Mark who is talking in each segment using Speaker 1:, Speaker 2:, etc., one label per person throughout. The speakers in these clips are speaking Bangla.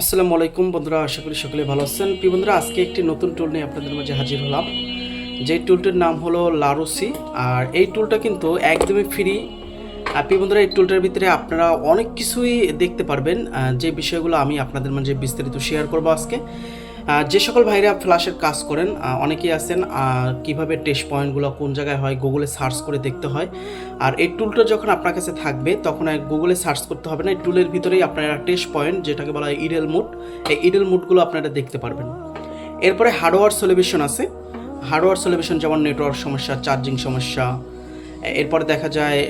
Speaker 1: আসসালামু আলাইকুম বন্ধুরা, আশা করি সকলে ভালো আছেন। প্রিয় বন্ধুরা, আজকে একটি নতুন টুল নিয়ে আপনাদের মাঝে হাজির হলাম। যে টুলটির নাম হলো লারুসি আর এই টুলটা কিন্তু একদমই ফ্রি আর প্রিয় বন্ধুরা, এই টুলটার ভিতরে আপনারা অনেক কিছুই দেখতে পারবেন। যে বিষয়গুলো আমি আপনাদের মাঝে বিস্তারিত শেয়ার করব আজকে। যে সকল ভাইরা ফ্ল্যাশের কাজ করেন অনেকেই আছেন কীভাবে টেস্ট পয়েন্টগুলো কোন জায়গায় হয় গুগলে সার্চ করে দেখতে হয়। আর এই টুলটা যখন আপনার কাছে থাকবে, তখন গুগলে সার্চ করতে হবে না। এই টুলের ভিতরেই আপনারা টেস্ট পয়েন্ট যেটাকে বলা হয় ইডেল মুড এই ইডেল মুডগুলো আপনারা দেখতে পারবেন। এরপরে হার্ডওয়্যার সলিউশন আছে। হার্ডওয়্যার সলিউশন যেমন নেটওয়ার্ক সমস্যা চার্জিং সমস্যা, এরপরে দেখা যায়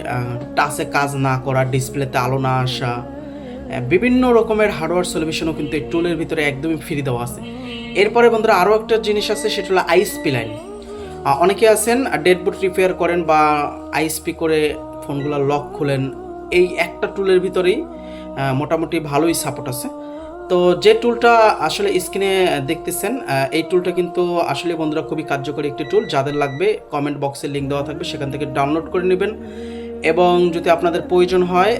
Speaker 1: টাচে কাজ না করা ডিসপ্লেতে আলো না আসা বিভিন্ন রকমের হার্ডওয়্যার সলিউশনও কিন্তু এই টুলের ভিতরে একদমই ফ্রি দেওয়া আছে। এরপরে বন্ধুরা আরও একটা জিনিস আছে, সেটা হলো আইএসপি লাইন অনেকে আছেন ডেডবোর্ড রিপেয়ার করেন বা আইএসপি করে ফোনগুলো লক খুলেন, এই একটা টুলের ভিতরেই মোটামুটি ভালোই সাপোর্ট আছে। তো যে টুলটা আসলে স্ক্রিনে দেখতেছেন এই টুলটা কিন্তু আসলে বন্ধুরা খুবই কার্যকরী একটি টুল যাদের লাগবে কমেন্ট বক্সে লিঙ্ক দেওয়া থাকবে, সেখান থেকে ডাউনলোড করে নেবেন। এবং যদি আপনাদের প্রয়োজন হয়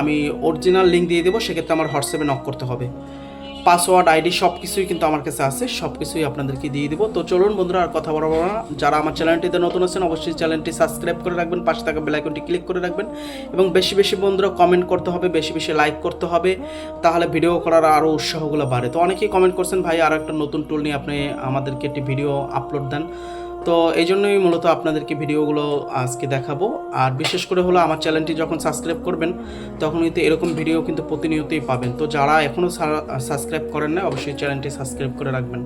Speaker 1: আমি অরিজিনাল লিঙ্ক দিয়ে দেবো, সেক্ষেত্রে আমার হোয়াটসঅ্যাপে নক করতে হবে। পাসওয়ার্ড, আইডি সব কিছুই কিন্তু আমার কাছে আছে সব কিছুই আপনাদেরকে দিয়ে দিব। তো চলুন বন্ধুরা, আর কথা বলব না। যারা আমার চ্যানেলটিতে নতুন আছেন, অবশ্যই চ্যানেলটি সাবস্ক্রাইব করে রাখবেন, পাশে থাকা বেলাইকনটি ক্লিক করে রাখবেন এবং বেশি বেশি বন্ধুরা কমেন্ট করতে হবে, বেশি বেশি লাইক করতে হবে, তাহলে ভিডিও করার আরও উৎসাহগুলো বাড়ে। তো অনেকেই কমেন্ট করছেন, ভাই আর একটা নতুন টুল নিয়ে আপনি আমাদেরকে একটি ভিডিও আপলোড দেন। তো এই জন্যই মূলত আপনাদেরকে ভিডিওগুলো আজকে দেখাবো। আর বিশেষ করে হলো আমার চ্যানেলটি যখন সাবস্ক্রাইব করবেন, তখন কিন্তু এরকম ভিডিও কিন্তু প্রতিনিয়তই পাবেন। তো যারা এখনও সাবস্ক্রাইব করেন না অবশ্যই চ্যানেলটি সাবস্ক্রাইব করে রাখবেন।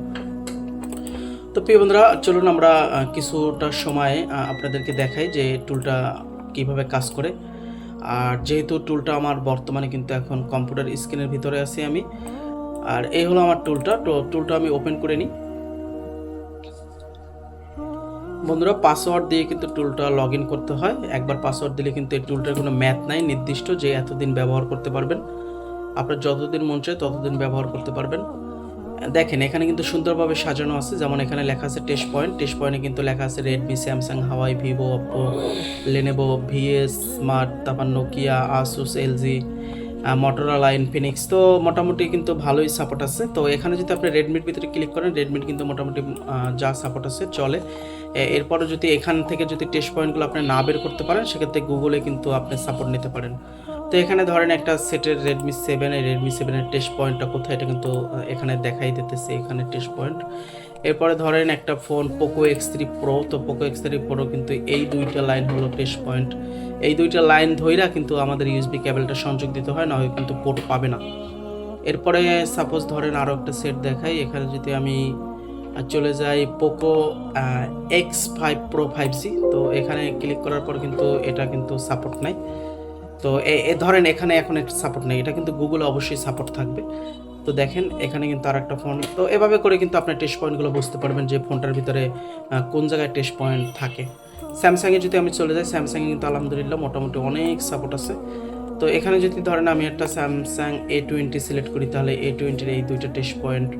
Speaker 1: তো প্রিয় বন্ধুরা, চলুন আমরা কিছুটা সময় আপনাদেরকে দেখাই যে টুলটা কীভাবে কাজ করে। আর যেহেতু টুলটা আমার বর্তমানে কিন্তু এখন কম্পিউটার স্ক্রিনের ভিতরে আছি আমি। আর এই হলো আমার টুলটা। তো টুলটা আমি ওপেন করে নিই। বন্ধুরা পাসওয়ার্ড দিয়ে কিন্তু টুলটা লগ ইন করতে হয়। একবার পাসওয়ার্ড দিলে কিন্তু এই টুলটার কোনো ম্যাথ নাই, নির্দিষ্ট যে এতদিন ব্যবহার করতে পারবেন। আপনার যতদিন মন চায় ততদিন ব্যবহার করতে পারবেন। দেখেন, এখানে কিন্তু সুন্দরভাবে সাজানো আছে। যেমন এখানে লেখা আছে টেস্ট পয়েন্ট টেস্ট পয়েন্টে কিন্তু লেখা আছে Redmi Samsung Huawei Vivo Oppo Lenovo VS smart তারপর Nokia Asus LG Motorola Infinix তো মোটামুটি কিন্তু ভালোই সাপোর্ট আছে। তো এখানে যদি আপনি রেডমির ভিতরে ক্লিক করেন রেডমির কিন্তু মোটামুটি যা সাপোর্ট আছে চলে। এরপরে যদি এখান থেকে যদি টেস্ট পয়েন্টগুলো আপনি না বের করতে পারেন, সেক্ষেত্রে গুগলে কিন্তু আপনি সাপোর্ট নিতে পারেন। তো এখানে ধরেন একটা সেটের রেডমি সেভেন এই রেডমি সেভেনের টেস্ট পয়েন্টটা কোথায়, এটা কিন্তু এখানে দেখাই দিতেছে এখানে টেস্ট পয়েন্ট এরপরে ধরেন একটা phone Poco X three pro তো পোকো এক্স থ্রি প্রো কিন্তু এই দুইটা লাইন হলো টেস্ট পয়েন্ট এই দুইটা লাইন ধইরা কিন্তু আমাদের ইউএসবি কেবলটা সংযোগ দিতে হয়, না হয় কিন্তু পোর্ট পাবে না। এরপরে সাপোজ ধরেন আরও একটা সেট দেখাই, এখানে যদি আমি চলে যাই Poco X five pro five C তো এখানে ক্লিক করার পর কিন্তু এটা কিন্তু সাপোর্ট নাই। তো এ- ধরেন এখানে এখন একটা সাপোর্ট নেই, এটা কিন্তু গুগলে অবশ্যই সাপোর্ট থাকবে। তো দেখেন, এখানে কিন্তু আর একটা ফোন তো এভাবে করে কিন্তু আপনার টেস্ট পয়েন্টগুলো বুঝতে পারবেন যে ফোনটার ভিতরে কোন জায়গায় টেস্ট পয়েন্ট থাকে। স্যামসাংয়ে যদি আমি চলে যাই স্যামসাংয়ে কিন্তু আলহামদুলিল্লাহ মোটামুটি অনেক সাপোর্ট আছে। তো এখানে যদি ধরেন আমি একটা স্যামসাং এ টোয়েন্টি সিলেক্ট করি, তাহলে এ টোয়েন্টির এই দুইটা টেস্ট পয়েন্ট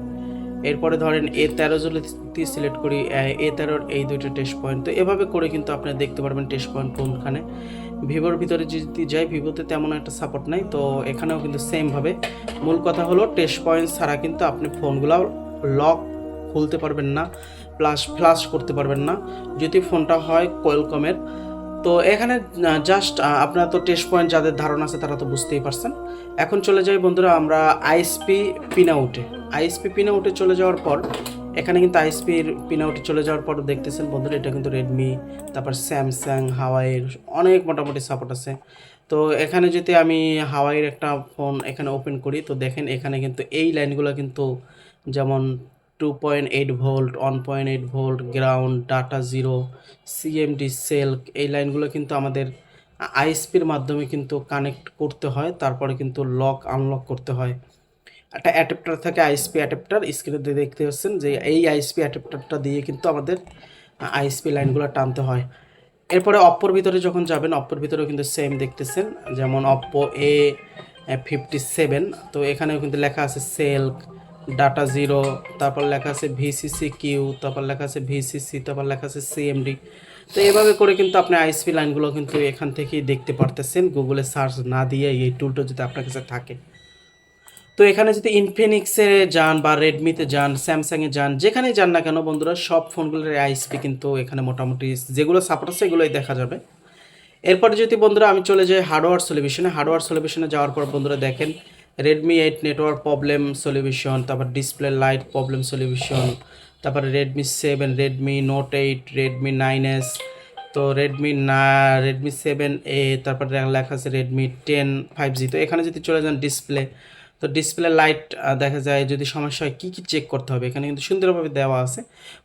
Speaker 1: এরপরে ধরেন এ তেরো যদি সিলেক্ট করি এ তেরোর এই দুইটা টেস্ট পয়েন্ট তো এভাবে করে কিন্তু আপনি দেখতে পারবেন টেস্ট পয়েন্ট কোনখানে। ভিভোর ভিতরে যদি যাই, ভিভোতে তেমন একটা সাপোর্ট নাই। তো এখানেও কিন্তু সেমভাবে মূল কথা হলো টেস্ট পয়েন্ট ছাড়া কিন্তু আপনি ফোনগুলো লক খুলতে পারবেন না প্লাস ফ্লাশ করতে পারবেন না। যদি ফোনটা হয় কোয়েলকমের তো এখানে জাস্ট আপনার তো টেস্ট পয়েন্ট যাদের ধারণা আছে তারা তো বুঝতেই পারছেন। এখন চলে যাই বন্ধুরা আমরা আইএসপি পিন আউটে আইএসপি পিন আউটে চলে যাওয়ার পর এখানে কিন্তু আইএসপির পিন আউটে চলে যাওয়ার পর দেখতেছেন বন্ধুরা, এটা কিন্তু রেডমি তারপর স্যামসাং হাওয়াইয়ের অনেক মোটামুটি সাপোর্ট আছে। তো এখানে যদি আমি হাওয়াইয়ের একটা ফোন এখানে ওপেন করি, তো দেখেন এখানে কিন্তু এই লাইনগুলো কিন্তু যেমন two point eight volt one point eight volt ground data zero CMD সেলক এই লাইনগুলো কিন্তু আমাদের আইএসপির মাধ্যমে কিন্তু কানেক্ট করতে হয়, তারপরে কিন্তু লক আনলক করতে হয়। একটা অ্যাডাপ্টার থাকে আইএসপি অ্যাডাপ্টার স্ক্রিনে দেখতে পাচ্ছেন যে এই আইএসপি অ্যাডাপ্টারটা দিয়ে কিন্তু আমাদের আইএসপি লাইনগুলো টানতে হয়। এরপরে অপ্পোর ভিতরে যখন যাবেন, অপ্পোর ভিতরেও কিন্তু সেম দেখতেছেন, যেমন অপ্পো এ ফিফটি সেভেন তো এখানেও কিন্তু লেখা আছে সেলক ডাটা জিরো তারপর লেখা আছে ভিসিসি কিউ তারপর লেখা আছে ভিসিসি তারপর লেখা আছে সিএমডি তো এভাবে করে কিন্তু আপনি আইএসপি লাইনগুলো কিন্তু এখান থেকেই দেখতে পারতেছেন গুগলে সার্চ না দিয়ে এই টুলটা যদি আপনার কাছে থাকে। তো এখানে যদি ইনফিনিক্সে যান বা রেডমিতে যান স্যামসাংয়ে যান যেখানে যান না কেন বন্ধুরা, সব ফোনগুলোর আইএসপি কিন্তু এখানে মোটামুটি যেগুলো সাপোর্ট আছে এগুলোই দেখা যাবে। এরপরে যদি বন্ধুরা আমি চলে যাই হার্ডওয়্যার সলিউশনে হার্ডওয়্যার সলিউশনে যাওয়ার পর বন্ধুরা দেখেন Redmi eight network problem solution তারপর ডিসপ্লে লাইট প্রবলেম সলিউশন তারপরে Redmi seven Redmi note eight Redmi nine S তো রেডমি না রেডমি সেভেন এ তারপর লেখা আছে রেডমি টেন ফাইভ জি তো এখানে যদি চলে যান ডিসপ্লে তো ডিসপ্লে লাইট দেখা যায় যদি সমস্যা হয়, কী কী চেক করতে হবে? এখানে কিন্তু সুন্দরভাবে দেওয়া আছে।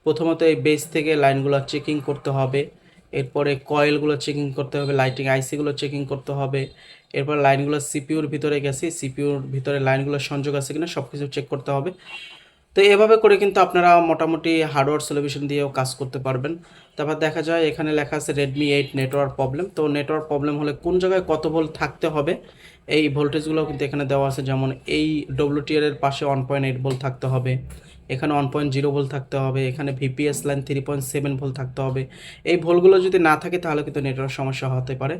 Speaker 1: প্রথমত এই বেস থেকে লাইনগুলো চেকিং করতে হবে। এরপরে কয়েলগুলো চেকিং করতে হবে লাইটিং আইসিগুলো চেকিং করতে হবে। এরপর লাইনগুলো সিপিউর ভিতরে গেছে সিপিউর ভিতরে লাইনগুলো সংযোগ আছে কিনা সব কিছু চেক করতে হবে। তো এভাবে করে কিন্তু আপনারা মোটামুটি হার্ডওয়্যার সলিউশন দিয়েও কাজ করতে পারবেন। তারপর দেখা যায় এখানে লেখা আছে রেডমি এইট নেটওয়ার্ক প্রবলেম তো নেটওয়ার্ক প্রবলেম হলে কোন জায়গায় কত ভোল্ট থাকতে হবে? এই ভোল্টেজগুলো কিন্তু এখানে দেওয়া আছে, যেমন এই ডব্লিউটিআর এর পাশে ওয়ান পয়েন্ট এইট ভোল্ট থাকতে হবে, এখানে ওয়ান পয়েন্ট জিরো ভোল্ট থাকতে হবে, এখানে VPS line three point seven volt থাকতে হবে। এই ভোল্টগুলো যদি না থাকে তাহলে কিন্তু নেটওয়ার্ক সমস্যা হতে পারে।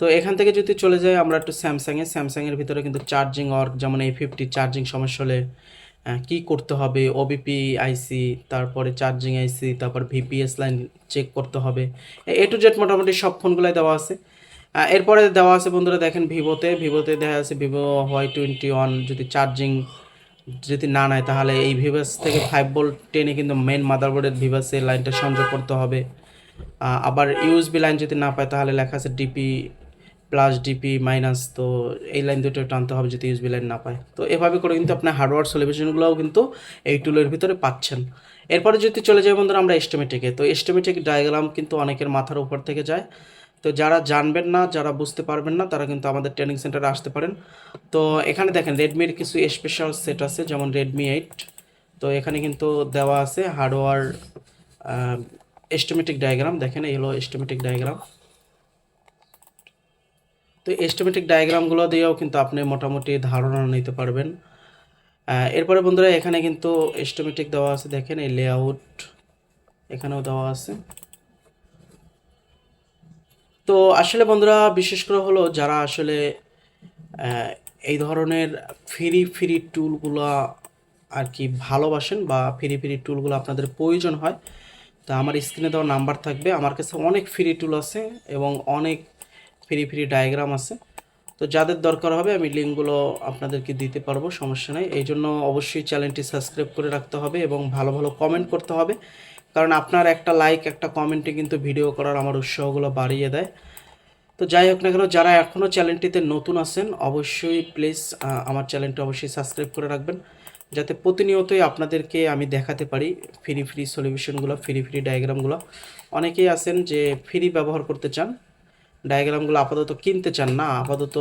Speaker 1: তো এখান থেকে যদি চলে যাই আমরা একটু স্যামসাংয়ে স্যামসাংয়ের ভিতরে কিন্তু চার্জিং ওয়ার্ক যেমন এই ফিফটি চার্জিং সমস্যা হলে কি করতে হবে? ওবিপি আইসি তারপরে চার্জিং আইসি তারপর ভিপিএস লাইন চেক করতে হবে। এ টু জেড মোটামুটি সব ফোনগুলোই দেওয়া আছে। এরপরে দেওয়া আছে বন্ধুরা, দেখেন ভিভোতে। ভিভোতে দেখা যাচ্ছে ভিভো ওয়াই টোয়েন্টি ওয়ান যদি চার্জিং যদি না নেয়, তাহলে এই ভিভাস থেকে ফাইভ ভোল্ট টেনে কিন্তু মেন মাদারবোর্ডের ভিভাসে লাইনটা সংযোগ করতে হবে। আবার ইউএসবি লাইন যদি না পায়, তাহলে লেখা আছে ডিপি প্লাস ডিপি মাইনাস তো এই লাইন দুটো টানতে হবে যদি ইউএসবি লাইন না পায়। তো এভাবে করে কিন্তু আপনার হার্ডওয়্যার সলিউশনগুলোও কিন্তু এই টুলের ভিতরে পাচ্ছেন। এরপরে যদি চলে যাই বন্ধুরা, আমরা এস্টিমেটিকে তো এস্টিমেটিক ডায়াগ্রাম কিন্তু অনেকের মাথার উপর থেকে যায়। তো যারা জানবেন না, যারা বুঝতে পারবেন না, তারা কিন্তু আমাদের ট্রেনিং সেন্টারে আসতে পারেন। তো এখানে দেখেন রেডমির কিছু স্পেশাল সেট আছে, যেমন রেডমি এইট তো এখানে কিন্তু দেওয়া আছে হার্ডওয়ার এস্টিমেটিক ডায়াগ্রাম দেখেন, এই হলো এস্টিমেটিক ডায়াগ্রাম তো এস্টিমেটিক ডায়াগ্রামগুলো দিয়েও কিন্তু আপনি মোটামুটি ধারণা নিতে পারবেন। এরপরে বন্ধুরা, এখানে কিন্তু এস্টিমেটিক দেওয়া আছে। দেখেন, এই লেআউট এখানেও দেওয়া আছে। তো আসলে বন্ধুরা বিশেষ করে হলো যারা আসলে এই ধরনের ফ্রি ফ্রি টুলগুলো আর কি ভালোবাসেন বা ফ্রি ফ্রি টুলগুলো আপনাদের প্রয়োজন হয়, তা আমার স্ক্রিনে দেওয়া নাম্বার থাকবে। আমার কাছে অনেক ফ্রি টুল আছে এবং অনেক ফ্রি ফ্রি ডায়াগ্রাম আছে। তো যাদের দরকার হবে আমি লিঙ্কগুলো আপনাদেরকে দিতে পারব, সমস্যা নেই। এই জন্য অবশ্যই চ্যানেলটি সাবস্ক্রাইব করে রাখতে হবে এবং ভালো ভালো কমেন্ট করতে হবে। কারণ আপনার একটা লাইক একটা কমেন্টে কিন্তু ভিডিও করার আমার উৎসাহগুলো বাড়িয়ে দেয়। তো যাই হোক না কেন, যারা এখনও চ্যানেলটিতে নতুন আছেন, অবশ্যই প্লিজ আমার চ্যানেলটি অবশ্যই সাবস্ক্রাইব করে রাখবেন। যাতে প্রতিনিয়তই আপনাদেরকে আমি দেখাতে পারি ফ্রি ফ্রি সলিউশনগুলো ফ্রি ফ্রি ডায়াগ্রামগুলো অনেকেই আছেন যে ফ্রি ব্যবহার করতে চান। ডায়াগ্রামগুলো আপাতত কিনতে চান না, আপাতত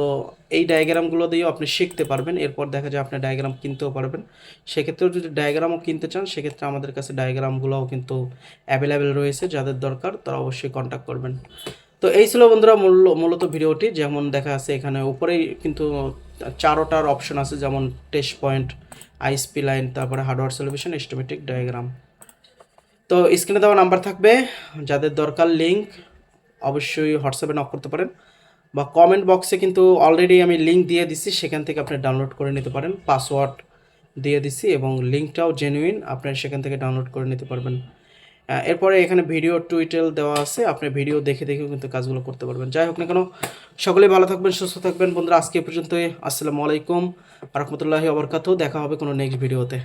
Speaker 1: এই ডায়াগ্রামগুলো দিয়েও আপনি শিখতে পারবেন। এরপর দেখা যায় আপনি ডায়াগ্রাম কিনতেও পারবেন। সেক্ষেত্রেও যদি ডায়াগ্রামও কিনতে চান, সেক্ষেত্রে আমাদের কাছে ডায়াগ্রামগুলোও কিন্তু অ্যাভেলেবেল রয়েছে। যাদের দরকার তারা অবশ্যই কন্ট্যাক্ট করবেন। তো এই ছিল বন্ধুরা মূল্য মূলত ভিডিওটি। যেমন দেখা আছে এখানে উপরেই কিন্তু চারোটার অপশন আছে, যেমন টেস্ট পয়েন্ট আইএসপি লাইন তারপরে হার্ডওয়্যার সলিউশন এস্টিমেটিক ডায়াগ্রাম তো স্ক্রিনে দেওয়া নাম্বার থাকবে। যাদের দরকার লিঙ্ক অবশ্যই হোয়াটসঅ্যাপে নক করতে পারেন বা কমেন্ট বক্সে কিন্তু অলরেডি আমি লিঙ্ক দিয়ে দিচ্ছি সেখান থেকে আপনি ডাউনলোড করে নিতে পারেন পাসওয়ার্ড দিয়ে দিচ্ছি এবং লিঙ্কটাও জেনুইন আপনি সেখান থেকে ডাউনলোড করে নিতে পারবেন। এরপরে এখানে ভিডিও টুইটেল দেওয়া আছে, আপনি ভিডিও দেখে দেখেও কিন্তু কাজগুলো করতে পারবেন। যাই হোক না কেন, সকলেই ভালো থাকবেন, সুস্থ থাকবেন। বন্ধুরা, আজকে পর্যন্তই। আসসালামু আলাইকুম, রহমতুল্লাহি আবরকাত দেখা হবে কোনো নেক্সট ভিডিওতে